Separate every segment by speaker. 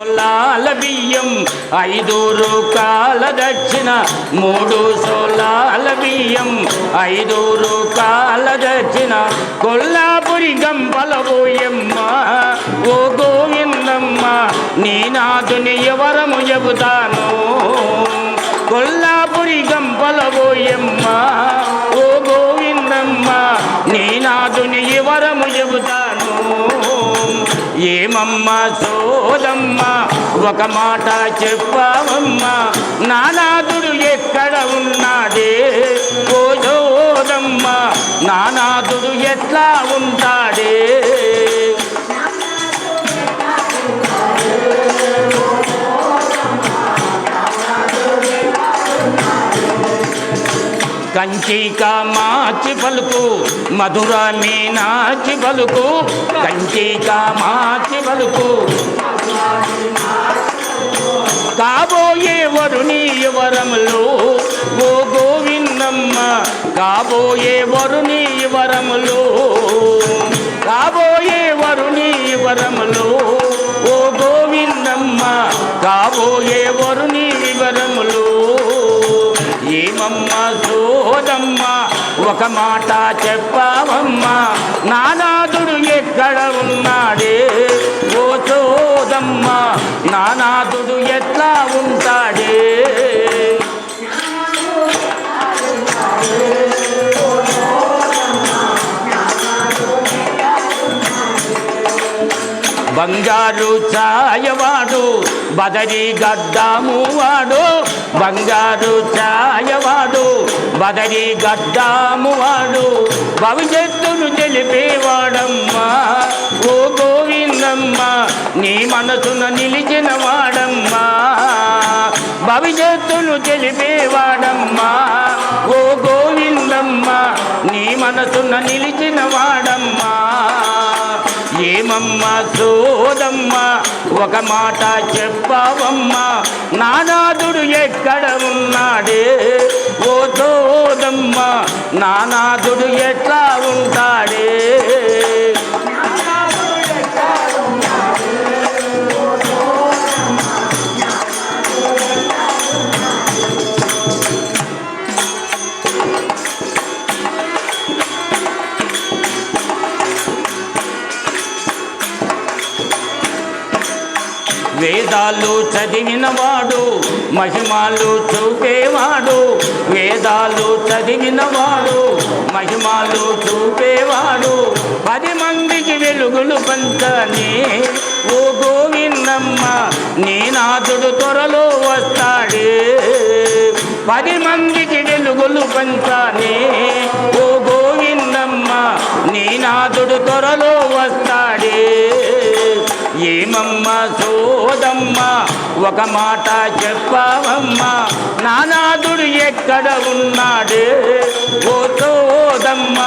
Speaker 1: సోలాల బియ్యం ఐదు రూపాయల దక్షిణ మూడు సోలాల బియ్యం ఐదు రూపాయల దక్షిణ కొల్లాపురి గంపల పోయమ్మ ఓ గోవిందమ్మ నీ నాదుని ఎవరము చెబుతాను? కొల్లాపురి గంపల పోయమ్మ ఓ గోవిందమ్మ నీ నాదుని ఎవరము చెబుతాను? ఏమమ్మా సోదమ్మా? ఒక మాట చెప్పవమ్మ. నానాదుడు ఎక్కడ ఉన్నాడే? ఓ జోదమ్మా నానాదుడు ఎట్లా ఉంటాడే? కంచికా మాచి పలుకు మధుర మీనాచి పలుకు కంచికా మాచి పలుకు. కాబోయే వరుణి వరములు ఓ గోవిందమ్మ కాబోయే వరుణి వరములు. కాబోయే వరుణి వరములు ఓ గోవిందమ్మ కాబోయే వరుణి వివరములు ఏమమ్మ పోదమ్మా ఒక మాట చెప్పావమ్మా. నానాదుడు ఎక్కడ ఉన్నాడే? బంగారు ఛాయవాడు బదరి గడ్డాము వాడు. బంగారు ఛాయవాడు బదరి గడ్డాము వాడు. భవిష్యత్తును తెలిపేవాడమ్మా ఓ గోవిందమ్మ నీ మనసున నిలిచిన వాడమ్మా. భవిష్యత్తును తెలిపేవాడమ్మా ఓ గోవిందమ్మ నీ మనసున నిలిచిన వాడమ్మా ఏమమ్మ సోదమ్మ ఒక మాట చెప్పవమ్మ నానాదుడు ఎక్కడ ఉన్నాడే? ఓ సోదమ్మ నానాదుడు ఎట్లా ఉంటాడే? వేదాలు చదివినవాడు మహిమాలు చూపేవాడు. వేదాలు చదివినవాడు మహిమాలు చూపేవాడు. పది మందికి వెలుగులు పంచనే ఓ గోవిందమ్మ నీ నాథుడు త్వరలో వస్తాడే. పది మందికి వెలుగులు పంచానే ఓ గోవిందమ్మ నీ నాథుడు త్వరలో వస్తాడే. ఏమమ్మ పోదమ్మా ఒక మాట చెప్పావమ్మా నానాదుడు ఎక్కడ ఉన్నాడే? ఓ సోదమ్మ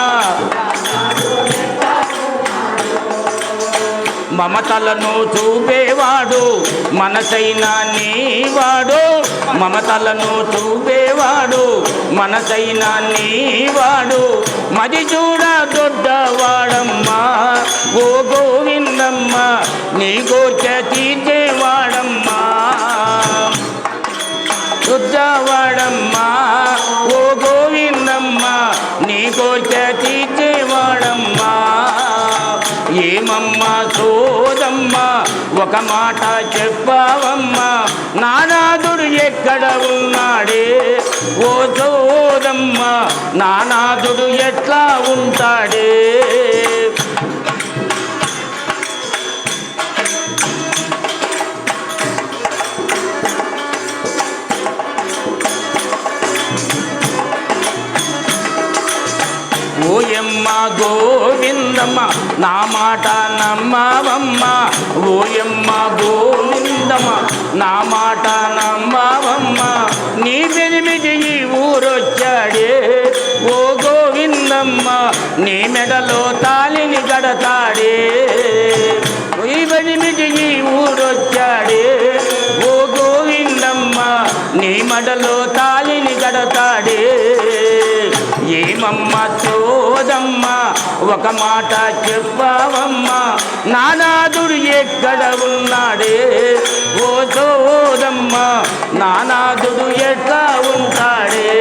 Speaker 1: మమతలను చూపేవాడు మనసైన నీవాడు. మమతలను చూపేవాడు మనసైన నీవాడు. మది చూడ దొడ్డవాడమ్మా ఓ గోవిందమ్మ నీ గోచ తీర్చ ఒక మాట చెప్పావమ్మా నానాదుడు ఎక్కడ ఉన్నాడే? ఓ సోదమ్మ నానాదుడు ఎట్లా ఉంటాడే? ఓయమ్మ గోవిందమ్మ నా మాట నమ్మవమ్మ. ఓయమ్మ గోవిందమ్మ నా మాట నమ్మవమ్మ. నీ వెనిమిది ఈ ఊరొచ్చాడే. ఓ గోవిందమ్మ నీ మెడలో తాలిని గడతాడే. ఈ వెనిమిది ఈ ఊరొచ్చాడే. ఓ గోవిందమ్మ నీ మెడలో తాలిని గడతాడే. ఏమమ్మ చోదమ్మ ఒక మాట చెప్పావమ్మా నానాదుడు ఎక్కడ ఉన్నాడే? ఓ అమ్మ నానాదుడు ఎట్లా ఉంటాడే?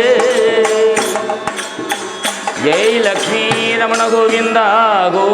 Speaker 1: జై లక్ష్మీ రమణ గోవింద గో